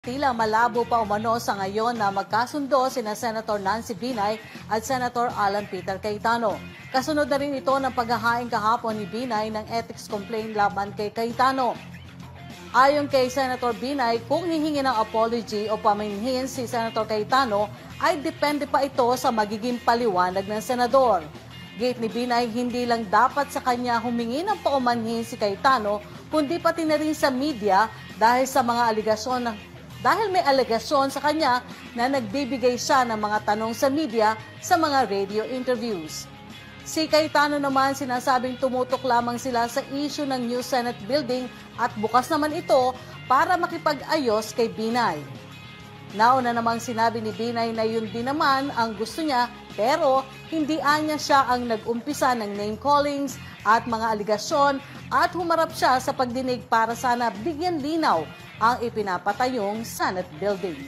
Tila malabo pa umano sa ngayon na magkasundo sina Senator Nancy Binay at Senator Alan Peter Cayetano. Kasunod na rin ito ng paghahain kahapon ni Binay ng ethics complaint laban kay Cayetano. Ayon kay Senator Binay, kung hihingi ng apology o paminhin si Senator Cayetano, ay depende pa ito sa magiging paliwanag ng senador. Gate ni Binay, hindi lang dapat sa kanya humingi ng paumanhin si Cayetano, kundi pati na rin sa media dahil sa mga aligasyon ng dahil may alegasyon sa kanya na nagbibigay siya ng mga tanong sa media sa mga radio interviews. Si Cayetano naman sinasabing tumutok lamang sila sa issue ng new Senate building at bukas naman ito para makipag-ayos kay Binay. Nauna namang sinabi ni Binay na yun din naman ang gusto niya pero hindi anya siya ang nag-umpisa ng name callings at mga aligasyon at humarap siya sa pagdinig para sana bigyan linaw ang ipinapatayong Senate building.